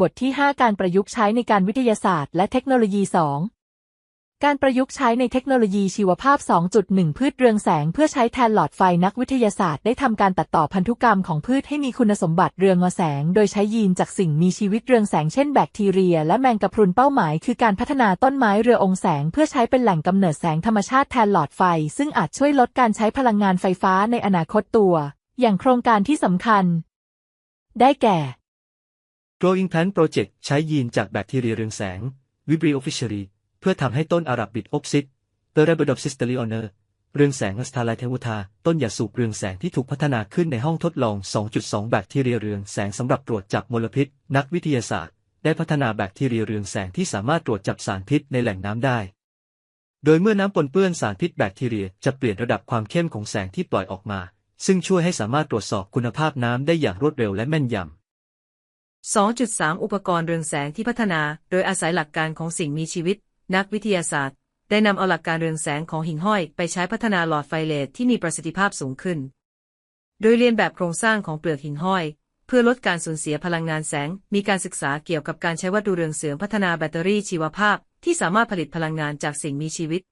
บทที่ 5 การประยุกต์ใช้ในการวิทยาศาสตร์และเทคโนโลยี 2 การประยุกต์ใช้ในเทคโนโลยีชีวภาพ 2.1 พืชเรืองแสงเพื่อใช้แทนหลอดไฟนักวิทยาศาสตร์ได้ทำการตัดต่อพันธุกรรมของพืชให้มีคุณสมบัติเรืองแสง โดยใช้ยีนจากสิ่งมีชีวิตเรืองแสงเช่นแบคทีเรีย และแมงกะพรุนเป้าหมาย คือการพัฒนาต้นไม้เรือองแสง เพื่อใช้เป็นแหล่งกำเนิดแสงธรรมชาติแทนหลอดไฟ ซึ่งอาจช่วยลดการใช้พลังงานไฟฟ้าในอนาคตตัว อย่างโครงการที่สำคัญ ได้แก่ Growing Plant Project ใช้ยีนจากแบคทีเรียเรืองแสง Vibrio officially เพื่อทำให้ต้นอารับบิดอบซิด t e r a b i d o p s i s t e l i o n e r เรืองแสง a s t a l i t e u t a ต้นยาสูบเรืองแสงที่ถูกพัฒนาขึ้นในห้องทดลอง 2.2 แบคทีเรียเรืองแสงสำหรับตรวจจับมลพิษ นักวิทยาศาสตร์ ได้พัฒนาแบคทีเรียเรืองแสงที่สามารถตรวจจับสารพิษในแหล่งน้ำได้ โดยเมื่อน้ำปนเปื้อนสารพิษแบคทีเรียจะเปลี่ยนระดับความเข้มของแสงที่ปล่อยออกมา ซึ่งช่วยให้สามารถตรวจสอบคุณภาพน้ำได้อย่างรวดเร็วและแม่นยำ 2.3 อุปกรณ์เรืองแสงที่พัฒนา โดยอาศัยหลักการของสิ่งมีชีวิต นักวิทยาศาสตร์ ได้นำเอาหลักการเรืองแสงของหิ่งห้อย ไปใช้พัฒนาหลอดไฟเลดที่มีประสิทธิภาพสูงขึ้น โดยเรียนแบบโครงสร้างของเปลือกหิ่งห้อย เพื่อลดการสูญเสียพลังงานแสง มีการศึกษาเกี่ยวกับการใช้วัตถุเรืองแสงพัฒนาแบตเตอรี่ชีวภาพ ที่สามารถผลิตพลังงานจากสิ่งมีชีวิต